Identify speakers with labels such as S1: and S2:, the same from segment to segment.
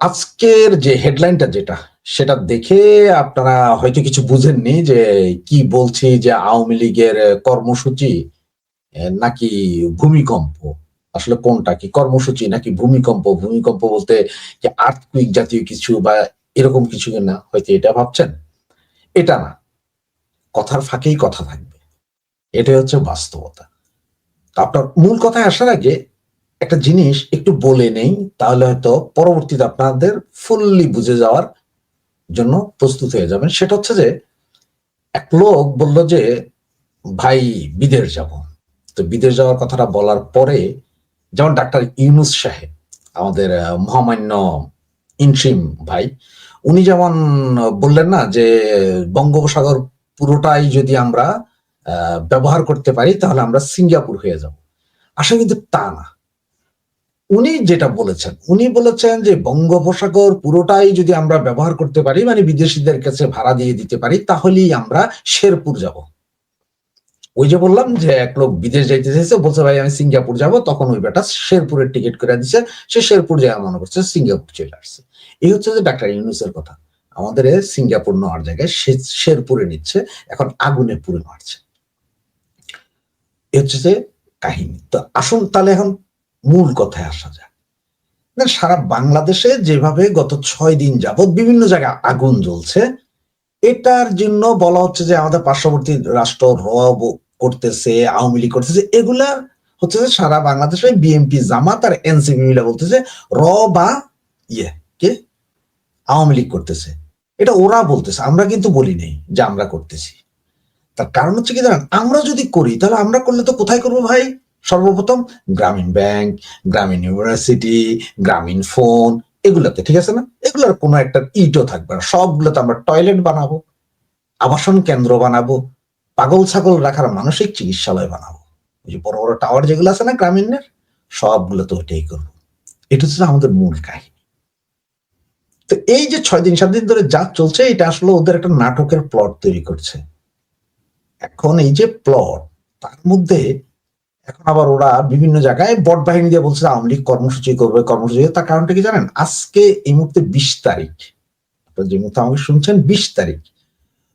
S1: আজকের যে হেডলাইনটা যেটা, সেটা দেখে আপনারা হয়তো কিছু বুঝেননি যে কি বলছি যে আওয়ামী লীগের কর্মসূচি নাকি ভূমিকম্প? আসলে কোনটা? কি কর্মসূচি নাকি ভূমিকম্প? ভূমিকম্প বলতে আর্থকুইক জাতীয় কিছু বা এরকম কিছু না? হয়তো এটা ভাবছেন? এটা না। কথার ফাঁকেই কথা থাকবে। এটাই হচ্ছে বাস্তবতা। আপনার মূল কথায় আসার আগে একটা জিনিস একটু বলে নেই, তাহলে হয়তো পরবর্তীতে আপনাদের ফুললি বুঝে যাওয়ার জন্য প্রস্তুত হয়ে যাবেন। সেটা হচ্ছে যে, এক লোক বলল যে, ভাই, বিদেশ যাব। তো বিদেশ যাওয়ার কথাটা বলার পরে যেমন ডাক্তার ইউনুস সাহেব, আমাদের মহামান্য ইনট্রিম ভাই, উনি যেমন বললেন না যে, বঙ্গোপসাগর পুরোটাই যদি আমরা ব্যবহার করতে পারি, তাহলে আমরা সিঙ্গাপুর হয়ে যাব। আসলে কিন্তু তা না। উনি যেটা বলেছেন, উনি বলেছেন যে বঙ্গোপসাগর পুরোটাই যদি আমরা ব্যবহার করতে পারি মানে বিদেশিদের কাছে ভাড়া দিয়ে দিতে পারি, তাহলেই আমরা শেরপুর যাব। ওই যে বললাম যে এক লোক বিদেশ যাইতে চাইছে, বলছে, ভাই, আমি সিঙ্গাপুর যাব। তখন ওই বেটা শেরপুরের টিকিট করে দিচ্ছে সে শেরপুর জায়গা মনে করছে সিঙ্গাপুর চলে আসছে। এই হচ্ছে যে ডাক্তার ইউনুসের কথা। আমাদের সিঙ্গাপুর নেওয়ার জায়গায় শেরপুরে নিচ্ছে, এখন আগুনে পুড়ে মারছে। এ হচ্ছে যে কাহিনী। তো আসুন তাহলে এখন মূল কথায় আসা যাক। সারা বাংলাদেশে যেভাবে গত ছয় দিন যাবৎ বিভিন্ন জায়গায় আগুন জ্বলছে, এটার জন্য বলা হচ্ছে যে আমাদের পার্শ্ববর্তী রাষ্ট্র রব করতেছে, আওয়ামী লীগ করতেছে, এগুলা হচ্ছে যে সারা বাংলাদেশে বিএনপি, জামাত আর এনসিপি মিলে বলতেছে র বা ইয়ে কে? আওয়ামী লীগ করতেছে। এটা ওরা বলতেছে, আমরা কিন্তু বলি নেই যে আমরা করতেছি। তার কারণ হচ্ছে কি জানেন, আমরা যদি করি, তাহলে আমরা করলে তো কোথায় করব ভাই? সর্বপ্রথম গ্রামীণ ব্যাংক, গ্রামীণ ইউনিভার্সিটি, গ্রামীণ ফোন, এগুলোতে, ঠিক আছে না? এগুলোর কোনো একটা ইটও থাকবে না। সবগুলোতে আমরা টয়লেট বানাবো, আবাসন কেন্দ্র বানাবো, পাগল ছাগল রাখার মানসিক চিকিৎসালয় বানাবো। ওই যে বড় বড় টাওয়ার যেগুলো আছে না গ্রামীণের সবগুলো তো ওইটাই করব। এটা হচ্ছে আমাদের মূল কাহিনী। তো এই যে ছয় দিন, সাত দিন ধরে যা চলছে, এটা আসলে ওদের একটা নাটকের প্লট তৈরি করছে। এখন এই যে প্লট তার মধ্যে এখন আবার ওরা বিভিন্ন জায়গায় বট বাহিনী দিয়ে বলছে, আওয়ামী লীগ কর্মসূচি করবে, কর্মসূচি তার কারণটা কি জানেন? আজকে এই মুহূর্তে বিশ তারিখ। যে মুহূর্তে আমাকে শুনছেন, বিশ তারিখ।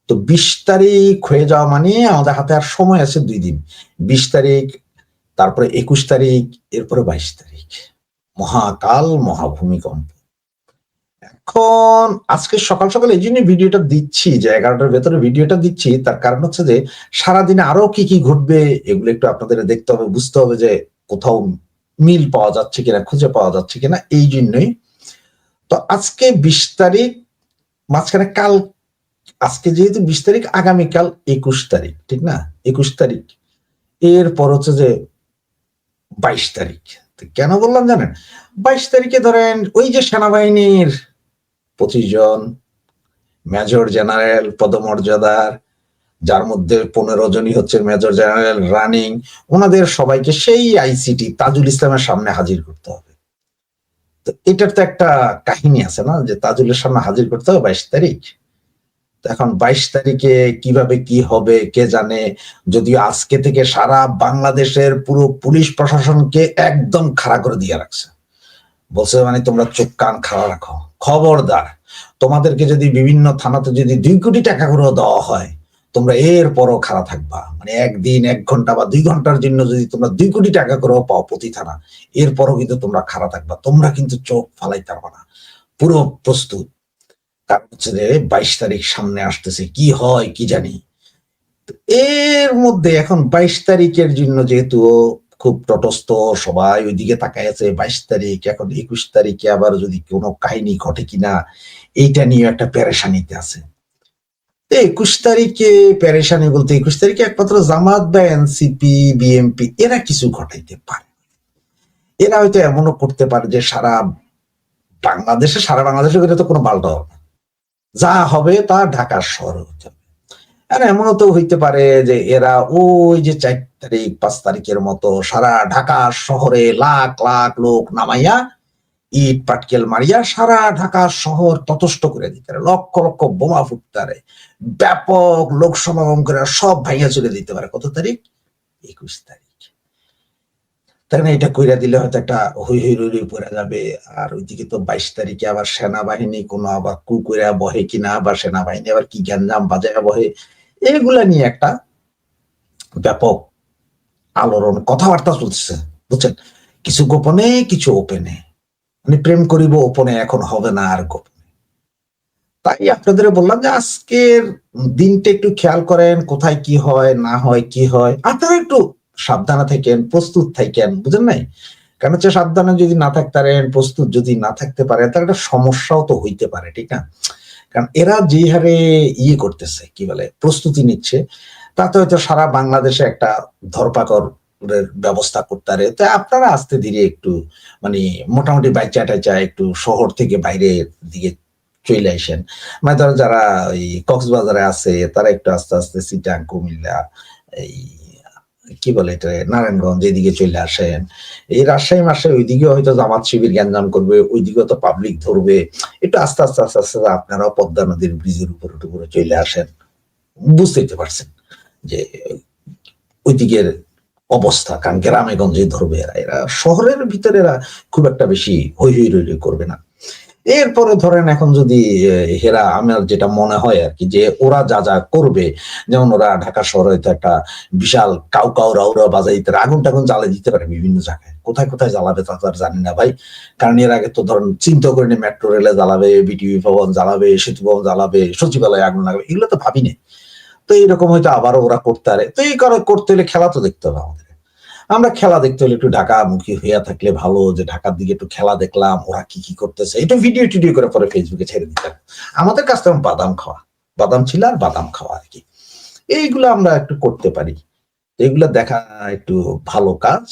S1: তো বিশ তারিখ হয়ে যাওয়া মানে আমাদের হাতে আর সময় আছে দুই দিন। বিশ তারিখ, তারপরে একুশ তারিখ, এরপরে বাইশ তারিখ। মহাকাল, মহাভূমিকম্প। এখন আজকে সকাল সকাল এই জন্য ভিডিওটা দিচ্ছি, যে এগারোটার ভেতরে ভিডিওটা দিচ্ছি। তার কারণ হচ্ছে যে, সারাদিনে আরও কি কি ঘটবে এগুলো একটু আপনাদের দেখতে হবে, বুঝতে হবে যে কোথাও মিল পাওয়া যাচ্ছে কিনা, খুঁজে পাওয়া যাচ্ছে কিনা, এই জন্যই। তো আজকে বিশ তারিখ, মাঝখানে কাল, আজকে যেহেতু বিশ তারিখ আগামীকাল একুশ তারিখ, ঠিক না? একুশ তারিখ। এরপর হচ্ছে যে বাইশ তারিখ। কেন বললাম জানেন? বাইশ তারিখে ধরেন ওই যে সেনাবাহিনীর পঁচিশ জন, মেজর জেনারেল পদমর্যাদার, যার মধ্যে পনেরো জনই হচ্ছে মেজর জেনারেল রানিং, ওনাদের সবাইকে সেই আইসিটি তাজুল ইসলামের সামনে হাজির করতে হবে। তো এটার তো একটা কাহিনী আছে না, যে তাজুলের সামনে হাজির করতে হবে বাইশ তারিখ? এখন বাইশ তারিখে কীভাবে কি হবে, কে জানে? যদিও আজকে থেকে সারা বাংলাদেশের পুরো পুলিশ প্রশাসনকে একদম খাড়া করে দিয়ে রাখছে। বলছে মানে তোমরা চোখ কান খাড়া রাখো। খবরদার। তোমাদেরকে যদি বিভিন্ন থানাতে যদি দুই কোটি টাকা করে দেওয়া হয়, তোমরা এর পরও খাড়া থাকবা। মানে একদিন, এক ঘণ্টা বা দুই ঘণ্টার জন্য যদি তোমরা দুই কোটি টাকা করেও পাও প্রতি থানা, এরপরও কিন্তু তোমরা খাড়া থাকবা। তোমরা কিন্তু চোখ ফালাইতে পারবা না। পুরো প্রস্তুত। কারণ হচ্ছে যে, বাইশ তারিখ সামনে আসতেছে, কি হয়, কি জানি। এর মধ্যে এখন বাইশ তারিখের জন্য যেহেতু খুব তটস্থ, সবাই ওইদিকে তাকায় আছে, বাইশ তারিখ, এখন একুশ তারিখে আবার যদি কোনো কাহিনী ঘটে কিনা, এইটা নিয়ে একটা প্যারেশানিতে আছে। একুশ তারিখে প্যারেশানি বলতে, একুশ তারিখে একমাত্র জামাত বা এনসিপি, বিএমপি, এরা কিছু ঘটাইতে পারে। এরা হয়তো এমনও করতে পারে যে সারা বাংলাদেশে সারা বাংলাদেশে তো কোনো পাল্টা হবে না। যা হবে তা ঢাকার শহরে হতে হবে। আর এমনও তো হইতে পারে যে এরা ওই যে চার তারিখ, পাঁচ তারিখের মতো সারা ঢাকা শহরে লাখ লাখ লোক নামাইয়া ইট, পাটকেল মারিয়া সারা ঢাকা শহর ততষ্ট করে দিতে পারে। লক্ষ লক্ষ বোমা ফুটতে পারে। ব্যাপক লোক সমাগম করে সব ভাইয়া চলে দিতে পারে। কত তারিখ? একুশ তারিখ। তো তাই না এটা কইরা দিলে হয়তো একটা হই হই রই পড়ে যাবে। আর ওইদিকে তো বাইশ তারিখে আবার সেনাবাহিনী কোনো আবার কু কইরা বহে কিনা বা সেনাবাহিনী আবার কি গ্যাঞ্জাম বাজায় বহে। এগুলা নিয়ে একটা ব্যাপক আলোড়ন, কথাবার্তা চলছে বুঝছেন? কিছু গোপনে, কিছু ওপেনে মানে প্রেম করিব ওপনে এখন হবে না আর গোপনে। তাই আপনাদের বললাম যে আজকের দিনটা একটু খেয়াল করেন, কোথায় কি হয়, না হয়, কি হয়। আপনারা একটু সাবধানে থাকেন, প্রস্তুত থাকেন, বুঝেন নাই? কারণ হচ্ছে সাবধানে যদি না থাকতে পারেন, প্রস্তুত যদি না থাকতে পারে তাহলে একটা সমস্যাও তো হইতে পারে, ঠিক না? কারণ এরা যে হারে ইয়ে করতেছে, কি বলে, প্রস্তুতি নিচ্ছে, তাতে হয়তো সারা বাংলাদেশে একটা ধরপাকড় ব্যবস্থা করতে পারে। তো আপনারা আস্তে ধীরে একটু মানে মোটামুটি বাইচা টাইচা একটু শহর থেকে বাইরের দিকে চলে আসেন। মানে ধরো যারা ওই কক্সবাজারে আছে, তারা একটু আস্তে আস্তে সিটাং, কুমিল্লা, এই কি বলে এটা? নারায়ণগঞ্জ, এদিকে চলে আসেন। এই রাজশাহী মাসে ওইদিকে হয়তো জামাত শিবির গ্যাঞ্জাম করবে, ওইদিকে তো পাবলিক ধরবে। একটু আস্তে আস্তে আস্তে আস্তে আপনারাও পদ্মা নদীর ব্রিজের উপরে টুকুরে চলে আসেন। বুঝতেই পারছেন যে ওইদিকের অবস্থা, কারণ গ্রামে গঞ্জে ধরবে এরা। এরা শহরের ভিতরে এরা খুব একটা বেশি হৈ হৈ রই করবে না। এরপরে ধরেন এখন যদি হেরা আমার যেটা মনে হয় আর কি, যে ওরা যা যা করবে, যেমন ওরা ঢাকা শহরে তো একটা বিশাল কাউ কাউ রাউরা বাজাইতে আগুন টাগুন জ্বালা দিতে পারে বিভিন্ন জায়গায়। কোথায় কোথায় জ্বালাবে তা তো আর জানি না ভাই। কারণ এর আগে তো ধরেন চিন্তা করে নি, মেট্রো রেলে জ্বালাবে, বিটিভি ভবন জ্বালাবে, সেতু ভবন জ্বালাবে, সচিবালয়ে আগুন লাগাবে, এগুলো তো ভাবিনি। তো এইরকম হয়তো আবারও ওরা করতে পারে। তো এই করে, করতে হলে খেলা তো দেখতে হবে আমাদের। আমরা খেলা দেখতে হলে একটু ঢাকামুখী হইয়া থাকলে ভালো, যে ঢাকার দিকে একটু খেলা দেখলাম, ওরা কি কি করতেছে একটু ভিডিও টিডিও করে পরে ফেসবুকে ছেড়ে দিতাম। আমাদের কাছ থেকে বাদাম খাওয়া, বাদাম ছিল আর বাদাম খাওয়া আর কি। এইগুলো আমরা একটু করতে পারি। এইগুলো দেখা একটু ভালো কাজ।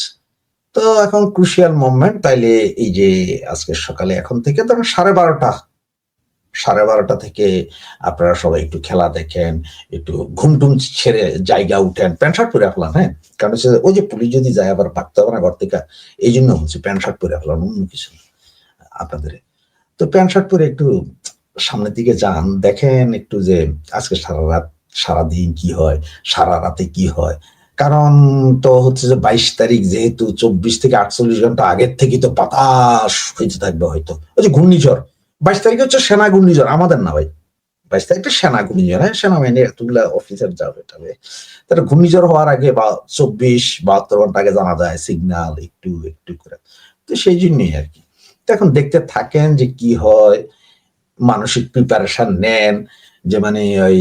S1: তো এখন ক্রুশিয়াল মোমেন্ট তাইলে এই যে আজকে সকালে, এখন থেকে ধরেন সাড়ে বারোটা সাড়ে বারোটা থেকে আপনারা সবাই একটু খেলা দেখেন, একটু ঘুমটুম ছেড়ে জায়গা উঠেন। প্যান্ট শার্ট পরে ফেলান হ্যাঁ? কারণ হচ্ছে ওই যে পুলিশ যদি যায় আবার ভাগতে হবে না ঘর থেকে এই জন্য হচ্ছে প্যান্ট শার্ট পরে ফেলান অন্য কিছু না আপনাদের। তো প্যান্ট শার্ট পরে একটু সামনের দিকে যান, দেখেন একটু যে আজকে সারা রাত সারা দিন কি হয়, সারা রাতে কি হয়। কারণ তো হচ্ছে যে বাইশ তারিখ যেহেতু চব্বিশ থেকে আটচল্লিশ ঘণ্টা আগের থেকেই তো বাতাস হইতে থাকবে হয়তো। ওই যে ঘূর্ণিঝড়। বাইশ তারিখে হচ্ছে সেনা ঘূর্ণিঝড়। আমাদের না ভাই। বাইশ তারিখটা সেনা ঘূর্ণিঝড়। হ্যাঁ সেনাবাহিনী এতগুলা অফিসার যাবে টাবে তাহলে ঘূর্ণিঝড় হওয়ার আগে বা চব্বিশ, বাহাত্তর ঘণ্টা আগে জানা যায় সিগনাল একটু একটু করে। তো সেই জন্যই আর কি। এখন দেখতে থাকেন যে কি হয়, মানসিক প্রিপারেশন নেন যে মানে ওই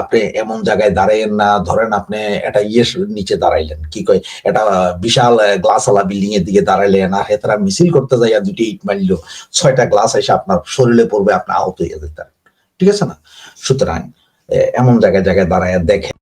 S1: আপনি এমন জায়গায় দাঁড়ায়েন না, ধরেন আপনি এটা ইয়ে নিচে দাঁড়াইলেন, কি কয় এটা বিশাল গ্লাসওয়ালা বিল্ডিং এর দিকে দাঁড়াইলেন, আর হেতারা মিছিল করতে যাইয়া দুটি ইট মারিল, ছয়টা গ্লাস এসে আপনার শরীরে পড়বে, আপনি আহত হয়ে যেতেন। ঠিক আছে না? সুতরাং এমন জায়গায় জায়গায় দাঁড়ায় দেখেন।